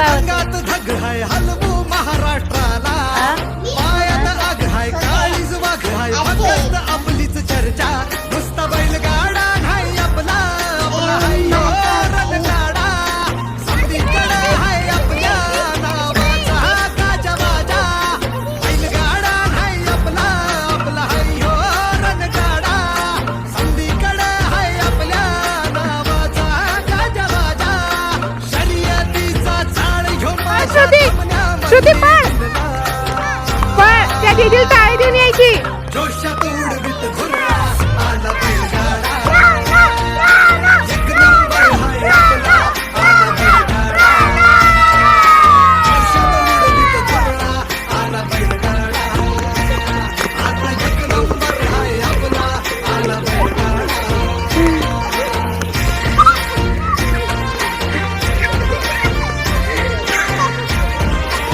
काय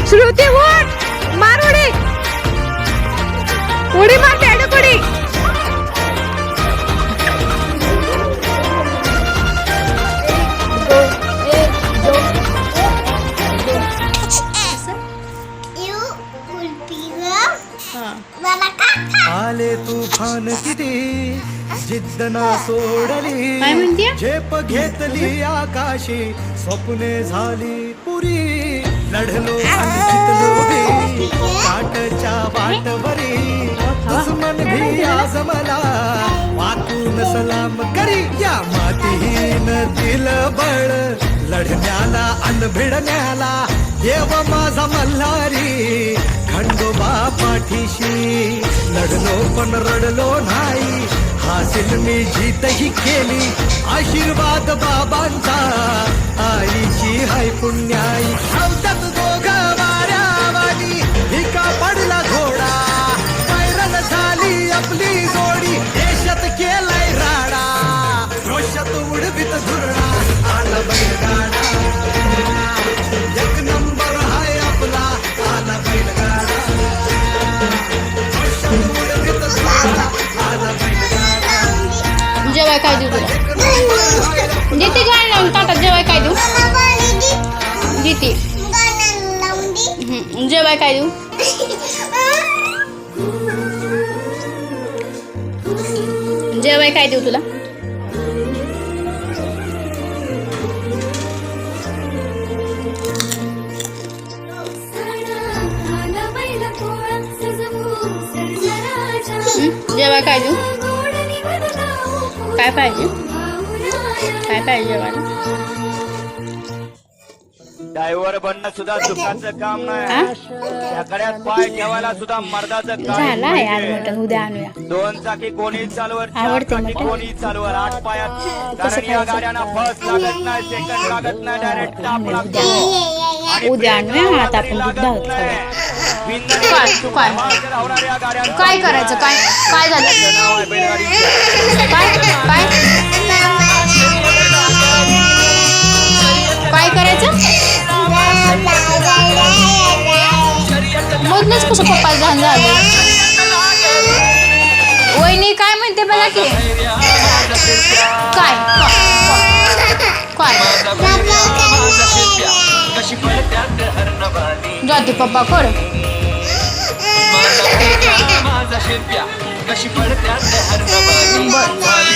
श्रुती उठ! मार उडी! उडी मार काका आले तुफान किती? जिद्द ना सोडली. काय म्हणतीये? झेप घेतली आकाशी. स्वप्ने झाली पुरी. लढलो काटच्या वाटवरी दुश्मन भी आज मला वाकून सलाम करी. या मातीहीन दिल बळ लढण्याला अन भिडण्याला देव माझा मल्हारी खंडोबा पाठीशी. लढलो पण रडलो नाही हासिल मी जीतही केली. आशीर्वाद बाबांचा. आईची हाय पुण्याई. धावतात दोघ वाऱ्यावानी. भिका पडला घोडा. पैरन झाली आपली जोडी. देशात केला जेवाय काय देऊ? जेवाय काय देऊ तुला? जेवाय काय देऊ? काय पाहिजे? काय पाहिजे जेवायला? बनणं सुद्धा सुखाचं काम हा? नाही त्या गड्यात पाय ठेवायला सुद्धा मर्दाचं काम झाला आहे आज पाहिजे. मटण उद्या आणूया दोन चाकी कोणी चालवर चार आवडते चाकी मटण? कोणी चालवर आठ पायात कसं कारण या? गाड्यांना फर्स्ट लागत नाही सेकंड लागत नाही डायरेक्ट टाप लागतो आणि उद्या आणूया, ब्रेक आता आपण लागत नाही. काय? काय? धावणाऱ्या करायचं काय काय झालं काय काय मधनच कसं पप्पा झालं वहिनी काय म्हणते मला की? काय? काय? जाते पप्पा कड बरं.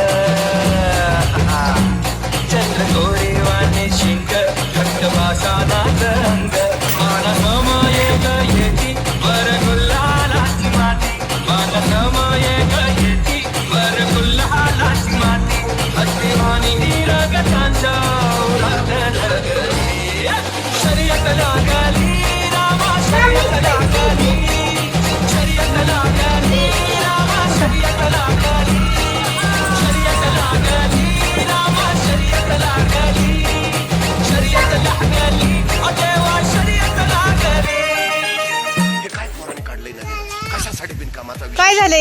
माझा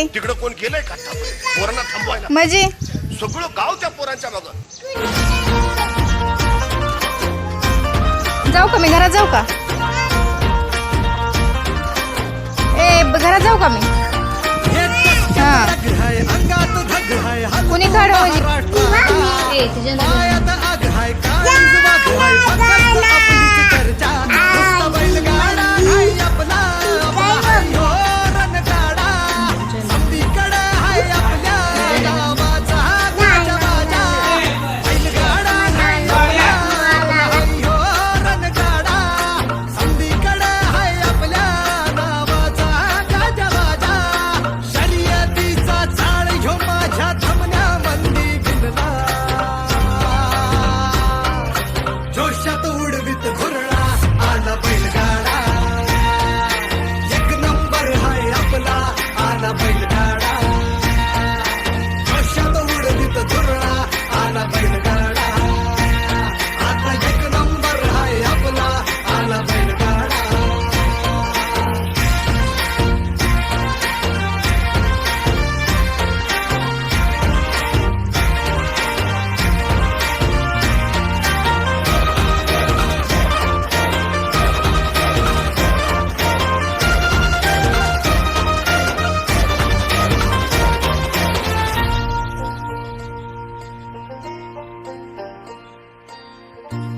तिकडं कोण गेलंय का? पोरांना थांबवायला. म्हणजे सगळं गाव त्या पोरांच्या मागं. जाऊ का मी? घरात जाऊ का? ए ब- घरात जाऊ का मी? हा. धग हाय अंगात धग हाय कुणी काढ मराठवाडा. पायात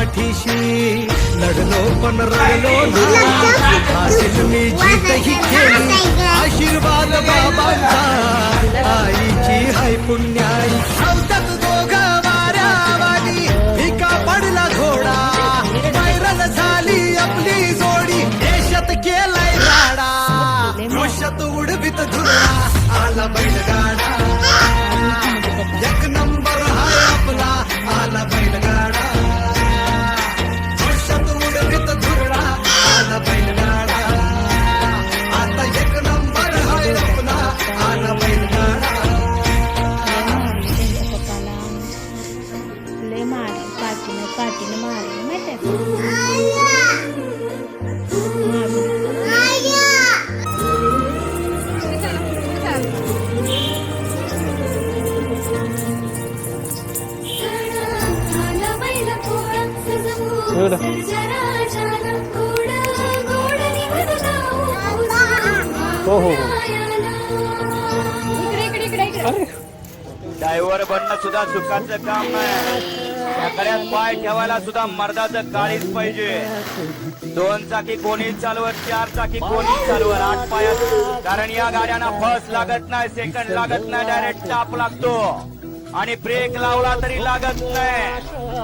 पाठीशी लढलो पण रडलो हासिल मी जीत ही केली आशीर्वाद बाबांचा. आईची हाय पुण्याई. सावतात दोघ वाऱ्यावानी भिका पडला घोडा. व्हायरल झाली आपली जोडी. देशात केला हो हो ड्रायव्हर बनणं सुद्धा सुखाचं काम नाही. सगळ्यात पाय ठेवायला सुद्धा मर्दाचं काळीच पाहिजे. दोन चाकी कोणी चालवत चार चाकी कोणी चालवत आठ पायात. कारण या गाड्यांना फर्स्ट लागत नाही सेकंड लागत नाही डायरेक्ट टाप लागतो. आणि ब्रेक लावला तरी लागत नाही.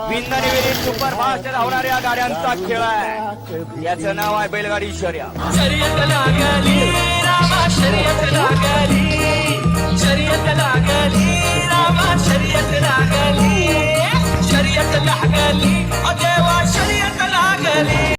विंधनवेळी सुपरफास्ट धावणाऱ्या गाड्यांचा खेळ आहे. याचं नाव आहे बैलगाडी शर्या. शर्यत लागली रामा शर्यत लागली. शर्यत लागली रामा शर्यत लागली. शर्यत लागली अदेवा शर्यत लागली.